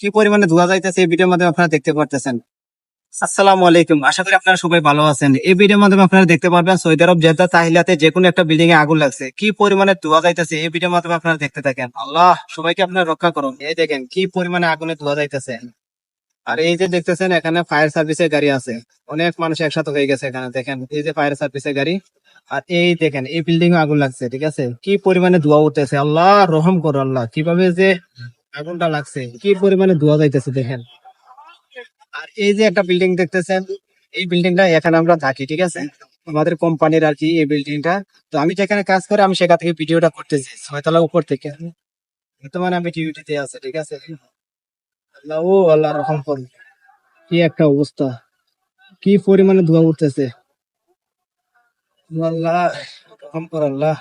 কি পরিমাণে ধোয়া যাইতেছে এই ভিডিওর মাধ্যমে আপনারা দেখতে পারতেছেন? আসসালামু আলাইকুম। আশা করি আপনারা সবাই ভালো আছেন। এই ভিডিওর মাধ্যমে আপনারা দেখতে পারবেন সৌদি আরব, জেদ্দা, তাহিলাতে যে কোনো একটা বিল্ডিং এ আগুন লাগছে। কি পরিমাণে ধোয়া যাইতেছে এই ভিডিওর মাধ্যমে আপনারা দেখতে থাকেন? আল্লাহ, সবাইকে আপনারা রক্ষা করুন। এই দেখেন কি পরিমাণে আগুনে ধোয়া যাইতেছে। আর এই যে দেখতেছেন, এখানে ফায়ার সার্ভিসের গাড়ি আছে। অনেক মানুষ একসাথে হয়ে গেছে এখানে, দেখেন। এই যে ফায়ার সার্ভিসের গাড়ি। আর এই দেখেন, এই বিল্ডিং আগুন লাগছে, ঠিক আছে? কি পরিমাণে ধোয়া উঠতেছে? আল্লাহ, রহম করো আল্লাহ। কীভাবে যে আগুনটা লাগছে? কি পরিমাণে ধোয়া যাইতেছে দেখেন। আর এই যে একটা বিল্ডিং দেখতেছেন, এই বিল্ডিংটা এখানে আমরা থাকি, ঠিক আছে? আমাদের কোম্পানির আর কি এই বিল্ডিংটা তো আমি যেখানে কাজ করে, আমি সেখান থেকে ভিডিওটা করতেছি, ছয়তলা উপর থেকে। বর্তমানে আমি ডিউটিতে আছে, ঠিক আছে? আল্লাহ, ও আল্লাহ রহম করুন। কি একটা অবস্থা। কি পরিমাণে ধোয়া উঠতেছে। আল্লাহ, রহম কর আল্লাহ।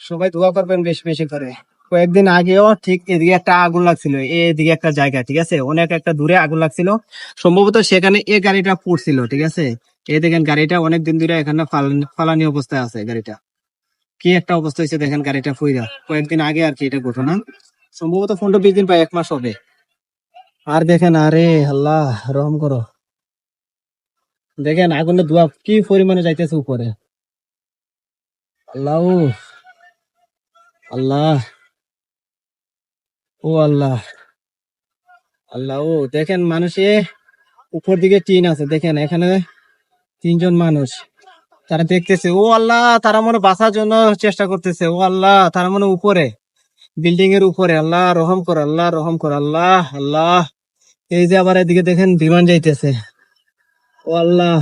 সবাই দোয়া করবেন বেশি বেশি করে। কয়েকদিন আগেও ঠিক এদিকে একটা আগুন লাগছিল, এদিকে একটা জায়গা, ঠিক আছে? অনেক একটা দূরে আগুন লাগছিল। সম্ভবত সেখানে এ গাড়িটা পড়ছিল, ঠিক আছে? এই দেখেন গাড়িটা অনেক দিন ধরে এখানে ফাল- ফালানি অবস্থায় আছে গাড়িটা। কি একটা অবস্থা হয়েছে দেখেন গাড়িটা ফুইরা কয়েকদিন আগে আর কি এটা ঘটনা। সম্ভবত পনেরো বিশ দিন বা এক মাস হবে। আর দেখেন, আরে আল্লাহ, রহম করো। দেখেন আগুনের ধোয়া কি পরিমাণে যাইতেছে উপরে। আল্লাহ আল্লাহ। ও আল্লাহ। আল্লাহ, ও দেখেন মানুষে উপর দিকে টিন আছে, দেখেন এখানে তিনজন মানুষ। তারা দেখতেছে, ও আল্লাহ, তারা মনে বাঁচার জন্য চেষ্টা করতেছে। ও আল্লাহ, তারা মনে উপরে, বিল্ডিং এর উপরে। আল্লাহ, রহম কর, আল্লাহ, রহম কর, আল্লাহ আল্লাহ। এই যে আবার এদিকে দেখেন বিমান যাইতেছে। ও আল্লাহ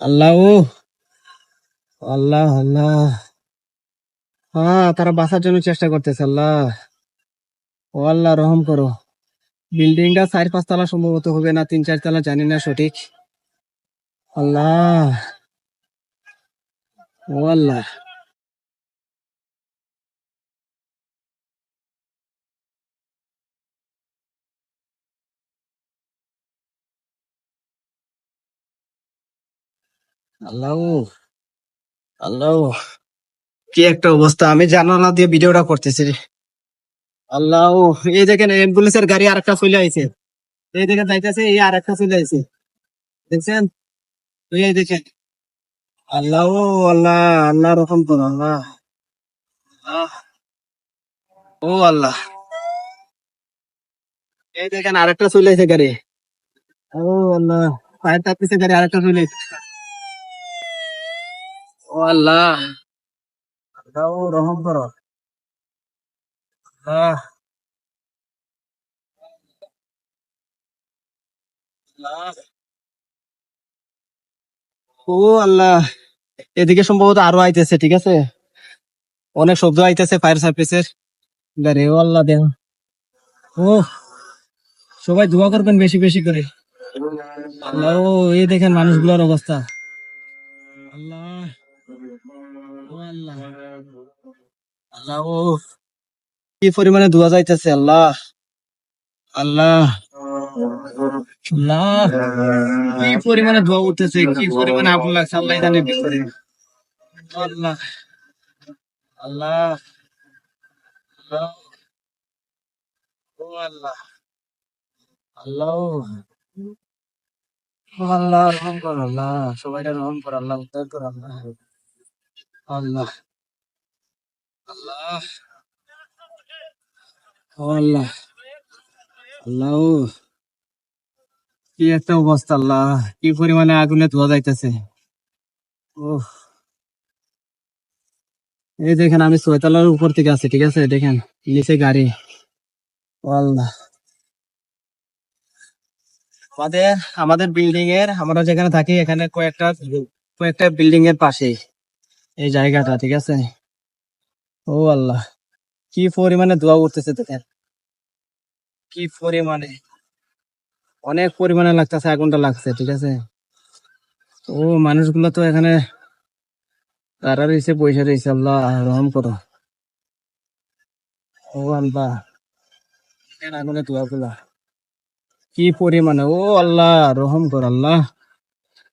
আল্লাহ, ও, আল্লাহ আল্লাহ। হ্যাঁ তারা বাঁচার জন্য চেষ্টা করতেছে, আল্লাহ। ও আল্লাহ রহম করো। বিল্ডিংটা চার পাঁচ তলা সম্ভবত হবে না তিন চার তলা জানি না সঠিক। আল্লাহ। ও আল্লাহ। আল্লাহ। আল্লাহ। কি একটা অবস্থা, আমি জানালা দিয়ে ভিডিওটা করতেছি আল্লাহ এই দেখেন অ্যাম্বুলেন্সের গাড়ি আরেকটা চলে আইছে। এই দেখেন যাইতেছে, এই আরেকটা চলে আইছে। দেখছেন? এই দেখেন। আল্লাহ আল্লাহ আল্লাহ রকম করো, আল্লাহ। ও আল্লাহ। এই দেখেন আরেকটা চলে আইছে গাড়ি। ও আল্লাহ ফায়ার তাপিসে গাড়ি, আরেকটা চলে আইছে। ও আল্লাহ। আল্লাহ রহম করো। ও আল্লাহ, এদিকে সম্ভবত আরও আইতেছে, ঠিক আছে? অনেক শব্দ আইতেছে ফায়ার সার্ভিসের ও আল্লাহ দেন। ও, সবাই দোয়া করবেন বেশি বেশি করে। আল্লাহ, ও, এই দেখেন মানুষগুলোর অবস্থা। আল্লাহ, ও আল্লাহ। আল্লাহ, ও। কি পরিমাণে ধোয়া যাইতেছে? আল্লাহ। আল্লাহ। আল্লাহ। কি পরিমাণে ধোয়া উঠতেছে? কি পরিমাণে আগুন লাগছে? আল্লাহ আল্লাহ। আল্লাহ। কর আল্লাহ। আল্লাহ। আল্লাহ। আল্লাহ। আল্লাহ আল্লাহ কি একটা অবস্থা, আল্লাহ। কি পরিমাণে আগুনে ধোয়া যাইতেছে। ও এই দেখেন, আমি ছয়তলার উপর থেকে আছি, ঠিক আছে? দেখেন, নিচে গাড়ি। আল্লাহ। আমাদের আমাদের বিল্ডিং এর, আমরা যেখানে থাকি, এখানে কয়েকটা কয়েকটা বিল্ডিং এর পাশে এই জায়গাটা, ঠিক আছে? ও আল্লাহ। কি পরিমাণে ধোয়া উঠতেছে দেখেন? কি পরিমাণে? অনেক পরিমাণে লাগতেছে আগুনটা লাগছে, ঠিক আছে? ও, মানুষগুলো তো এখানে তারা রয়েছে পয়সা রয়েছে, আল্লাহ রহম করো। ও আল্লাহ আগুনে ধোয়া গুলা কি পরিমাণে? ও আল্লাহ, রহম কর, আল্লাহ।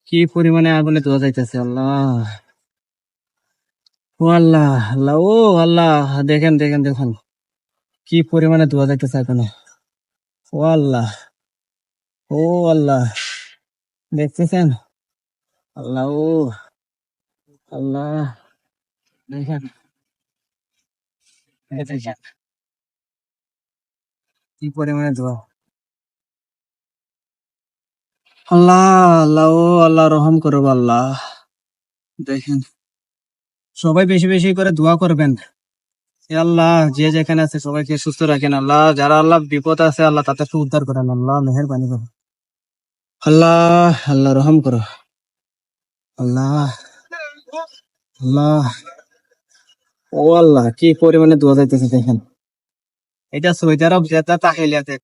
কি পরিমাণে আগুনে ধোয়া যাইতেছে আল্লাহ। ও আল্লাহ আল্লাহ, ও আল্লাহ, দেখেন দেখেন দেখেন। কি পরিমাণে ধোয়া যাইতেছে এখানে। ও আল্লাহ ও আল্লাহ, দেখতেছেন? আল্লাহ, ও আল্লাহ, দেখেন। কি পরিমাণে ধোয়া। আল্লাহ আল্লাহ, ও আল্লাহ, রহম করো আল্লাহ। দেখেন। সবাই বেশি বেশি করে দোয়া করবেন। আল্লাহ, যে যেখানে আছে সবাইকে সুস্থ রাখেন আল্লাহ। যারা আল্লাহ বিপদ আছে, আল্লাহ তাদেরকে উদ্ধার করেন আল্লাহ। মেহরবানি করো। আল্লাহ আল্লাহ রহম করো। আল্লাহ আল্লাহ। ও আল্লাহ, কি পরিমাণে দোয়া যাইতেছে দেখেন। এটা সৌদি আরব তাহিলিয়াতে।